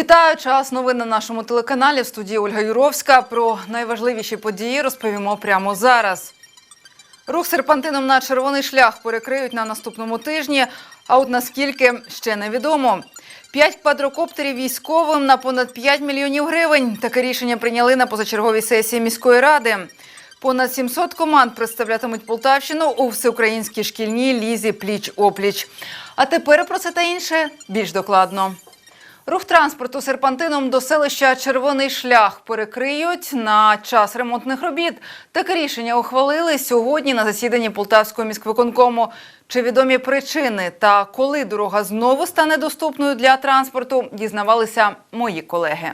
Вітаю час новин на нашому телеканалі в студії Ольга Юровська. Про найважливіші події розповімо прямо зараз. Рух серпантином на червоний шлях перекриють на наступному тижні. А от наскільки ще невідомо. П'ять квадрокоптерів військовим на понад 5 мільйонів гривень. Таке рішення прийняли на позачерговій сесії міської ради. Понад 700 команд представлятимуть Полтавщину у всеукраїнській шкільній лізі пліч-опліч. А тепер про це та інше більш докладно. Рух транспорту серпантином до селища Червоний шлях перекриють на час ремонтних робіт. Таке рішення ухвалили сьогодні на засіданні Полтавського міськвиконкому. Чи відомі причини та коли дорога знову стане доступною для транспорту, дізнавалися мої колеги.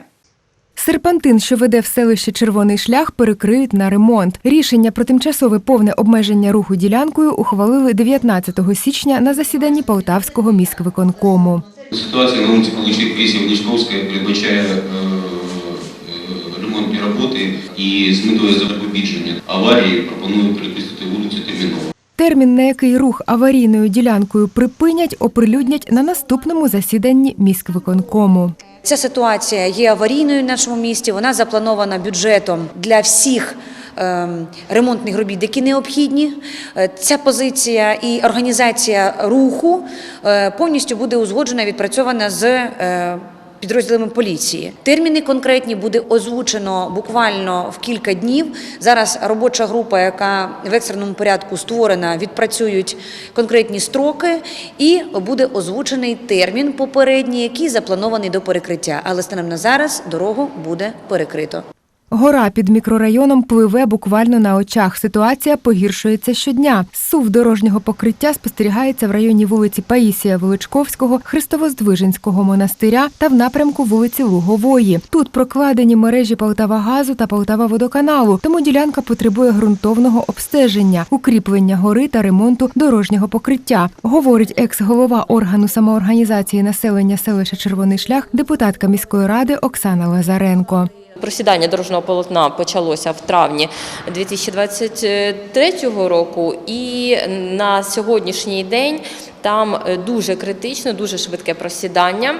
Серпантин, що веде в селище Червоний шлях, перекриють на ремонт. Рішення про тимчасове повне обмеження руху ділянкою ухвалили 19 січня на засіданні Полтавського міськвиконкому. Ситуація на вулиці Получив Крісів Нічковська передбачає е, е, ремонтні роботи і з метою запобіження аварії пропоную перекрестити вулицю терміново. Термін, на який рух аварійною ділянкою припинять, оприлюднять на наступному засіданні міськвиконкому. Ця ситуація є аварійною в нашому місті. Вона запланована бюджетом для всіх. Ем, Ремонтних робіт, які необхідні, Е, ця позиція і організація руху е, повністю буде узгоджена, відпрацьована з е, підрозділами поліції. Терміни конкретні буде озвучено буквально в кілька днів. Зараз робоча група, яка в екстреному порядку створена, відпрацюють конкретні строки, і буде озвучений термін попередній, який запланований до перекриття. Але станом на зараз дорогу буде перекрито. Гора під мікрорайоном пливе буквально на очах. Ситуація погіршується щодня. Сув дорожнього покриття спостерігається в районі вулиці Паїсія Величковського, Христовоздвиженського монастиря та в напрямку вулиці Лугової. Тут прокладені мережі Полтавагазу та Полтава-водоканалу, тому ділянка потребує ґрунтовного обстеження, укріплення гори та ремонту дорожнього покриття, говорить екс-голова органу самоорганізації населення селища Червоний шлях, депутатка міської ради Оксана Лазаренко. Просідання дорожнього полотна почалося в травні 2023 року, і на сьогоднішній день там е, дуже критично, дуже швидке просідання.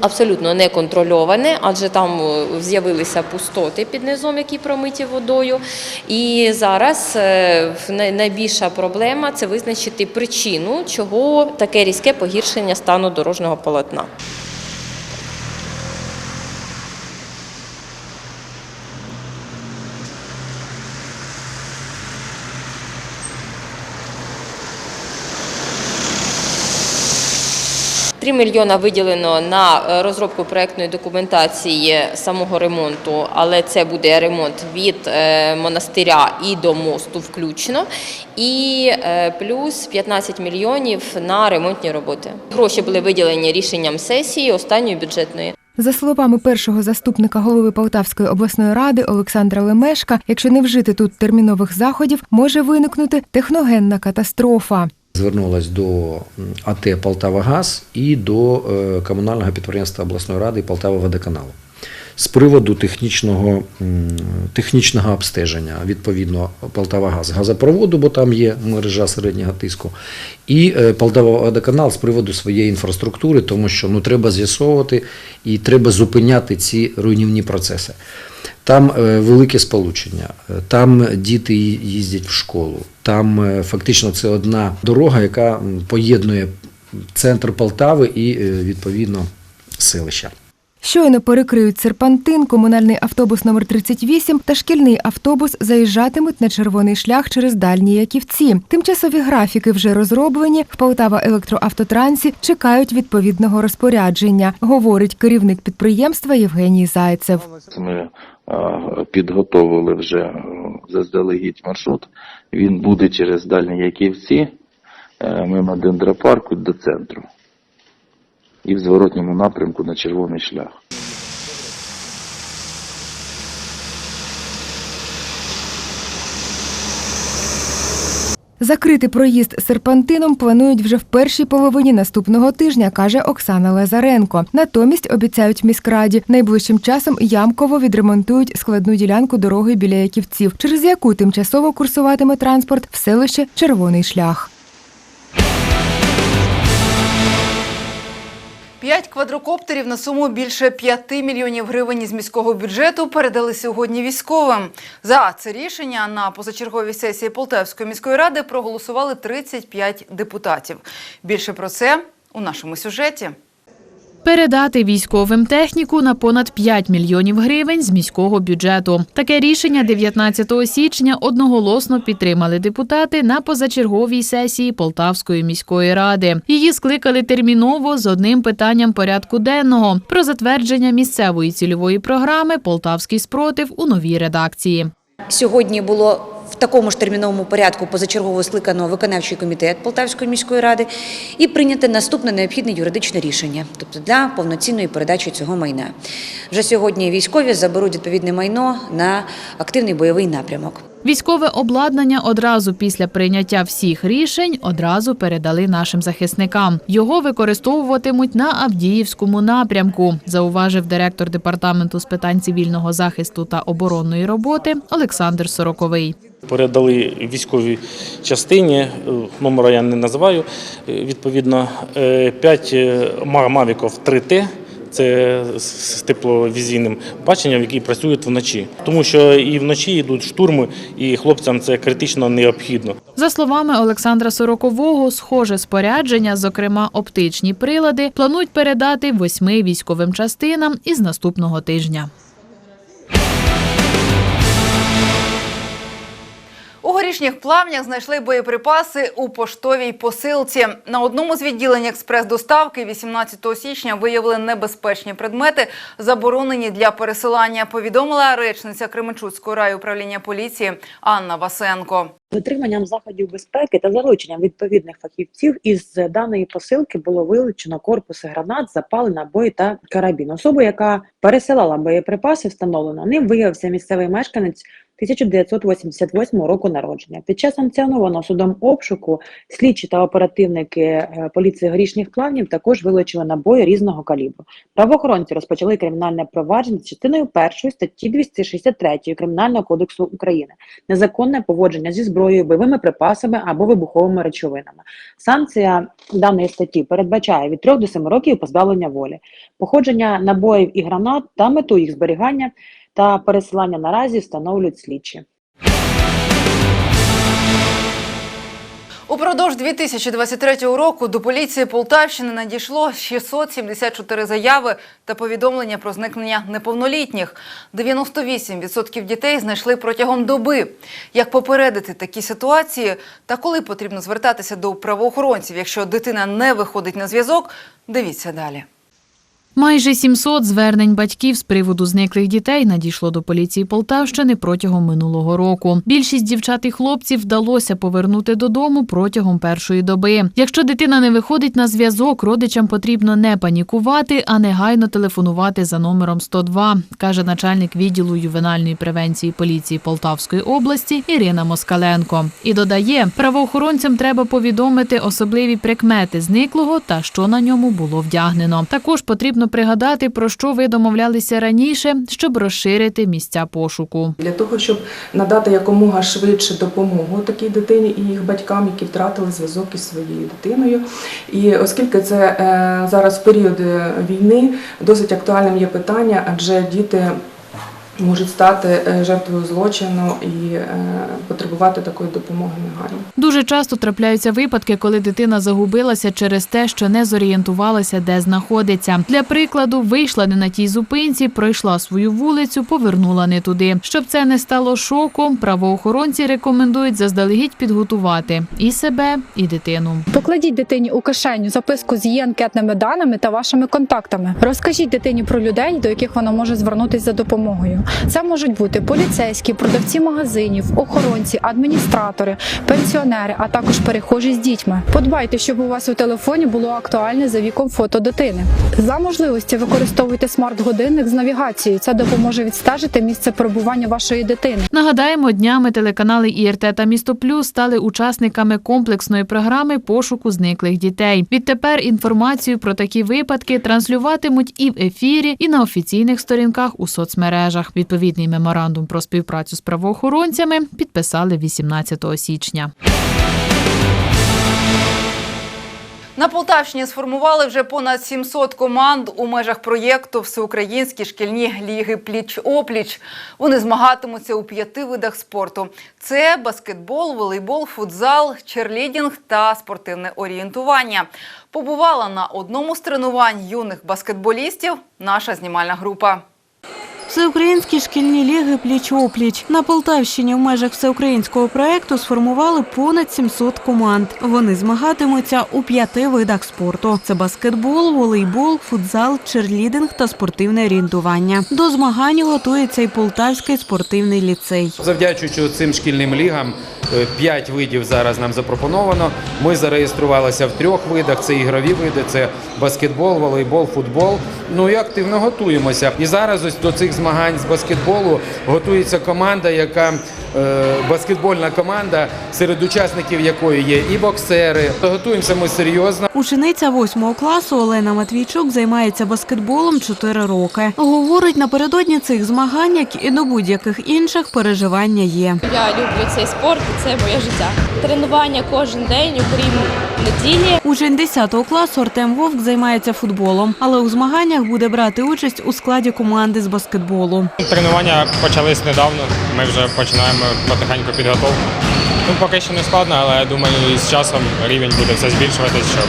Абсолютно не контрольоване, адже там е, з'явилися пустоти під низом, які промиті водою. І зараз е, найбільша проблема це визначити причину, чого таке різке погіршення стану дорожнього полотна. Три мільйона виділено на е, розробку проектної документації самого ремонту, але це буде ремонт від е, монастиря і до мосту включно. І е, плюс 15 мільйонів на ремонтні роботи. Гроші були виділені рішенням сесії останньої бюджетної. За словами першого заступника голови Полтавської обласної ради Олександра Лемешка, якщо не вжити тут термінових заходів, може виникнути техногенна катастрофа. Звернулась до АТ Полтава Газ і до е, комунального підприємства обласної ради Полтава водоканалу з приводу технічного, технічного обстеження відповідно Полтавагаз газопроводу, бо там є мережа середнього тиску, і е, з приводу своєї інфраструктури, тому що ну треба з'ясовувати і треба зупиняти ці руйнівні процеси. Там е, велике сполучення, е, там діти їздять в школу. Там фактично це одна дорога, яка поєднує центр Полтави і відповідно селища. Щойно перекриють серпантин, комунальний автобус номер 38 та шкільний автобус заїжджатимуть на червоний шлях через дальні Яківці. Тимчасові графіки вже розроблені. В Полтава електроавтотрансі чекають відповідного розпорядження, говорить керівник підприємства Євгеній Зайцев. Ми підготовили вже е, заздалегідь маршрут. Він буде через Дальні Яківці, е, мимо дендропарку до центру. І в зворотньому напрямку на червоний шлях. Закрити проїзд серпантином планують вже в першій половині наступного тижня, каже Оксана Лазаренко. Натомість обіцяють міськраді найближчим часом ямково відремонтують складну ділянку дороги біля Яківців, через яку тимчасово курсуватиме транспорт в селище Червоний шлях. П'ять квадрокоптерів на суму більше 5 мільйонів гривень із міського бюджету передали сьогодні військовим. За це рішення на позачерговій сесії Полтавської міської ради проголосували 35 депутатів. Більше про це у нашому сюжеті. Передати військовим техніку на понад 5 мільйонів гривень з міського бюджету. Таке рішення 19 січня одноголосно підтримали депутати на позачерговій сесії Полтавської міської ради. Її скликали терміново з одним питанням порядку денного про затвердження місцевої цільової програми Полтавський спротив у новій редакції. Сьогодні було в такому ж терміновому порядку позачергово скликано виконавчий комітет Полтавської міської ради і прийняте наступне необхідне юридичне рішення, тобто для повноцінної передачі цього майна. Вже сьогодні військові заберуть відповідне майно на активний бойовий напрямок. Військове обладнання одразу після прийняття всіх рішень одразу передали нашим захисникам. Його використовуватимуть на Авдіївському напрямку, зауважив директор департаменту з питань цивільного захисту та оборонної роботи Олександр Сороковий. Передали військовій частині, е, номера я не називаю, е, відповідно, 5 Мавіков 3Т. Це з тепловізійним баченням, які працюють вночі, тому що і вночі йдуть штурми, і хлопцям це критично необхідно. За словами Олександра Сорокового, схоже спорядження, зокрема оптичні прилади, планують передати восьми військовим частинам із наступного тижня. У горішніх плавнях знайшли боєприпаси у поштовій посилці. На одному з відділень експрес-доставки 18 січня виявили небезпечні предмети, заборонені для пересилання. Повідомила речниця Кременчуцького райуправління поліції Анна Васенко. Дотриманням заходів безпеки та залученням відповідних фахівців із даної посилки було вилучено корпуси гранат, запали набої та карабін. Особа, яка пересилала боєприпаси, встановлено ним виявився місцевий мешканець 1988 року народження. Під час санкціонованого судом обшуку слідчі та оперативники е, поліції горішніх плавнів також вилучили набої різного калібру. Правоохоронці розпочали кримінальне провадження з частиною першої статті 263 Кримінального кодексу України незаконне поводження зі зброєю, бойовими припасами або вибуховими речовинами. Санкція даної статті передбачає від 3 до 7 років позбавлення волі, походження набоїв і гранат та мету їх зберігання та пересилання наразі встановлюють слідчі. Упродовж 2023 року до поліції Полтавщини надійшло 674 заяви та повідомлення про зникнення неповнолітніх. 98% дітей знайшли протягом доби. Як попередити такі ситуації та коли потрібно звертатися до правоохоронців, якщо дитина не виходить на зв'язок, дивіться далі. Майже 700 звернень батьків з приводу зниклих дітей надійшло до поліції Полтавщини протягом минулого року. Більшість дівчат і хлопців вдалося повернути додому протягом першої доби. Якщо дитина не виходить на зв'язок, родичам потрібно не панікувати, а негайно телефонувати за номером 102, каже начальник відділу ювенальної превенції поліції Полтавської області Ірина Москаленко. І додає, правоохоронцям треба повідомити особливі прикмети зниклого та що на ньому було вдягнено. Також потрібно пригадати, про що ви домовлялися раніше, щоб розширити місця пошуку. для того, щоб надати якомога швидше допомогу такій дитині і їх батькам, які втратили зв'язок із своєю дитиною. І оскільки це е, зараз період війни досить актуальним є питання, адже діти. Можуть стати е, жертвою злочину і е, потребувати такої допомоги негайно. Дуже часто трапляються випадки, коли дитина загубилася через те, що не зорієнтувалася, де знаходиться. Для прикладу, вийшла не на тій зупинці, пройшла свою вулицю, повернула не туди. Щоб це не стало шоком, правоохоронці рекомендують заздалегідь підготувати і себе, і дитину. Покладіть дитині у кишеню записку з її анкетними даними та вашими контактами. Розкажіть дитині про людей, до яких вона може звернутися за допомогою. Це можуть бути поліцейські, продавці магазинів, охоронці, адміністратори, пенсіонери, а також перехожі з дітьми. Подбайте, щоб у вас у телефоні було актуальне за віком фото дитини. За можливості використовуйте смарт-годинник з навігацією. Це допоможе відстежити місце перебування вашої дитини. Нагадаємо, днями телеканали ІРТ та Місто Плюс стали учасниками комплексної програми пошуку зниклих дітей. Відтепер інформацію про такі випадки транслюватимуть і в ефірі, і на офіційних сторінках у соцмережах. Відповідний меморандум про співпрацю з правоохоронцями підписали 18 січня. На Полтавщині сформували вже понад 700 команд у межах проєкту Всеукраїнські шкільні ліги пліч-опліч. Вони змагатимуться у п'яти видах спорту: це баскетбол, волейбол, футзал, черлідінг та спортивне орієнтування. Побувала на одному з тренувань юних баскетболістів наша знімальна група. Всеукраїнські шкільні ліги пліч-опліч. На Полтавщині в межах всеукраїнського проекту сформували понад 700 команд. Вони змагатимуться у п'яти видах спорту: це баскетбол, волейбол, футзал, черлідинг та спортивне орієнтування. До змагань готується і Полтавський спортивний ліцей. Завдячуючи цим шкільним лігам, п'ять видів зараз нам запропоновано. Ми зареєструвалися в трьох видах: це ігрові види, це баскетбол, волейбол, футбол. Ну і активно готуємося. І зараз ось до цих змагань з баскетболу готується команда, яка е, баскетбольна команда, серед учасників якої є і боксери. Готуємося ми серйозно. Учениця восьмого класу Олена Матвійчук займається баскетболом 4 роки. Говорить, напередодні цих змагань, як і до будь-яких інших, переживання є. Я люблю цей спорт, це моє життя. Тренування кожен день, окрім неділі. Учень 10 класу Артем Вовк займається футболом, але у змаганнях буде брати участь у складі команди з баскетболу. Тренування почались недавно. Ми вже починаємо потихеньку підготовку. Ну, поки що не складно, але я думаю, з часом рівень буде все збільшуватися, щоб,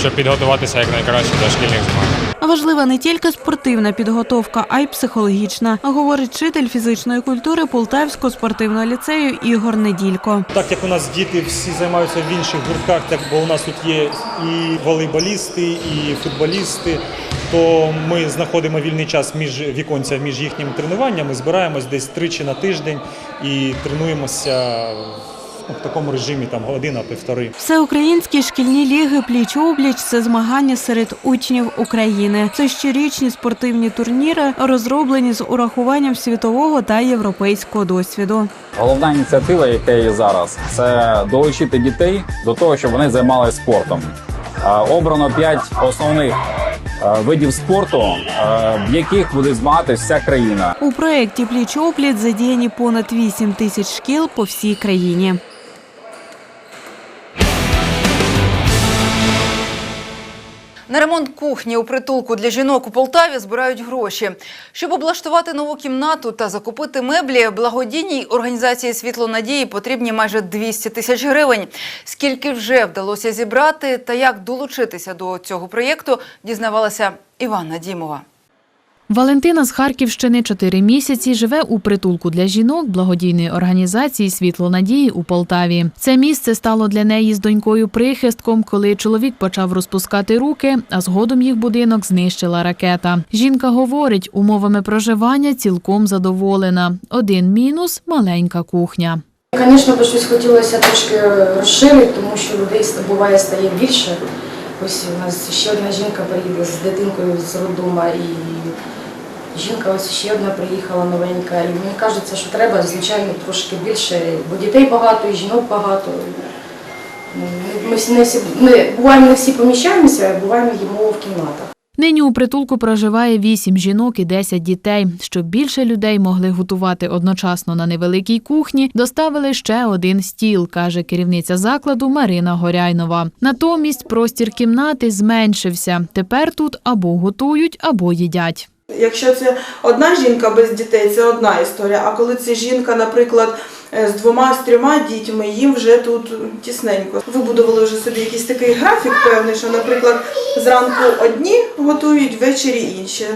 щоб підготуватися якнайкраще до шкільних змагань. Важлива не тільки спортивна підготовка, а й психологічна, говорить вчитель фізичної культури Полтавського спортивного ліцею Ігор Неділько. Так як у нас діти всі займаються в інших гуртках, так бо у нас тут є і волейболісти, і футболісти, то ми знаходимо вільний час між віконця між їхніми тренуваннями, збираємось десь тричі на тиждень і тренуємося в, в такому режимі там година-півтори. Всеукраїнські шкільні ліги пліч-опліч – це змагання серед учнів України. Це щорічні спортивні турніри, розроблені з урахуванням світового та європейського досвіду. Головна ініціатива, яка є зараз, це долучити дітей до того, щоб вони займалися спортом. Е, Обрано п'ять основних е, видів спорту, е, в яких буде змагатися вся країна. У проєкті пліч-опліч задіяні понад 8 тисяч шкіл по всій країні. На ремонт кухні у притулку для жінок у Полтаві збирають гроші. Щоб облаштувати нову кімнату та закупити меблі, благодійній організації Світло надії потрібні майже 200 тисяч гривень. Скільки вже вдалося зібрати та як долучитися до цього проєкту, дізнавалася Івана Дімова. Валентина з Харківщини чотири місяці живе у притулку для жінок благодійної організації Світло надії у Полтаві. Це місце стало для неї з донькою прихистком, коли чоловік почав розпускати руки, а згодом їх будинок знищила ракета. Жінка говорить, умовами проживання цілком задоволена. Один мінус маленька кухня. Звісно, б щось хотілося трошки розширити, тому що людей буває стає більше. Ось у нас ще одна жінка приїде з дитинкою з роддома, і жінка ось ще одна приїхала новенька. І мені кажеться, що треба, звичайно, трошки більше, бо дітей багато, і жінок багато. Ми, всі- не всі, ми буваємо не всі поміщаємося, а буваємо їмо в кімнатах. Нині у притулку проживає вісім жінок і 10 дітей. Щоб більше людей могли готувати одночасно на невеликій кухні, доставили ще один стіл, каже керівниця закладу Марина Горяйнова. Натомість простір кімнати зменшився. Тепер тут або готують, або їдять. Якщо це одна жінка без дітей, це одна історія. А коли це жінка, наприклад, е, з двома з трьома дітьми, їм вже тут тісненько. Вибудували вже собі якийсь такий графік певний, що, наприклад, зранку одні готують, ввечері інші.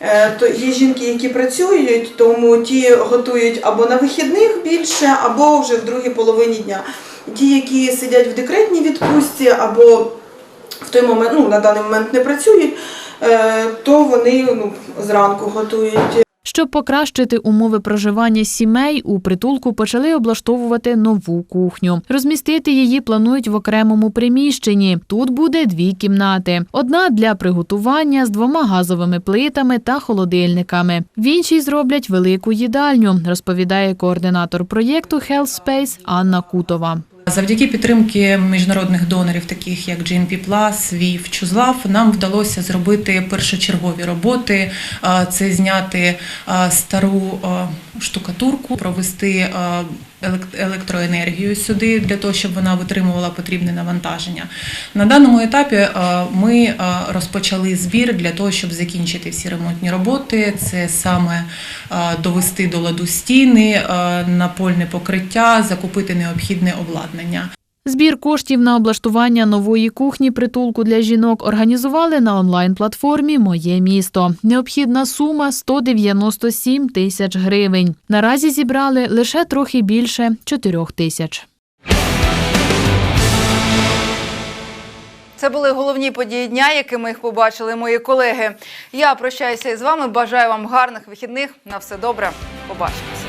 Е, То є жінки, які працюють, тому ті готують або на вихідних більше, або вже в другій половині дня. Ті, які сидять в декретній відпустці, або в той момент, ну на даний момент не працюють, то вони ну, зранку готують. Щоб покращити умови проживання сімей, у притулку почали облаштовувати нову кухню. Розмістити її планують в окремому приміщенні. Тут буде дві кімнати: одна для приготування з двома газовими плитами та холодильниками. В іншій зроблять велику їдальню, розповідає координатор проєкту Health Space Анна Кутова. Завдяки підтримки міжнародних донорів, таких як GNP+, VIF, Чузлав, нам вдалося зробити першочергові роботи. Це зняти стару штукатурку, провести електроенергію сюди для того, щоб вона витримувала потрібне навантаження. На даному етапі ми розпочали збір для того, щоб закінчити всі ремонтні роботи. Це саме довести до ладу стіни, напольне покриття, закупити необхідне обладнання. Збір коштів на облаштування нової кухні притулку для жінок організували на онлайн-платформі Моє місто. Необхідна сума 197 тисяч гривень. Наразі зібрали лише трохи більше 4 тисяч. Це були головні події дня, якими їх побачили мої колеги. Я прощаюся із вами. Бажаю вам гарних вихідних. На все добре. Побачимо.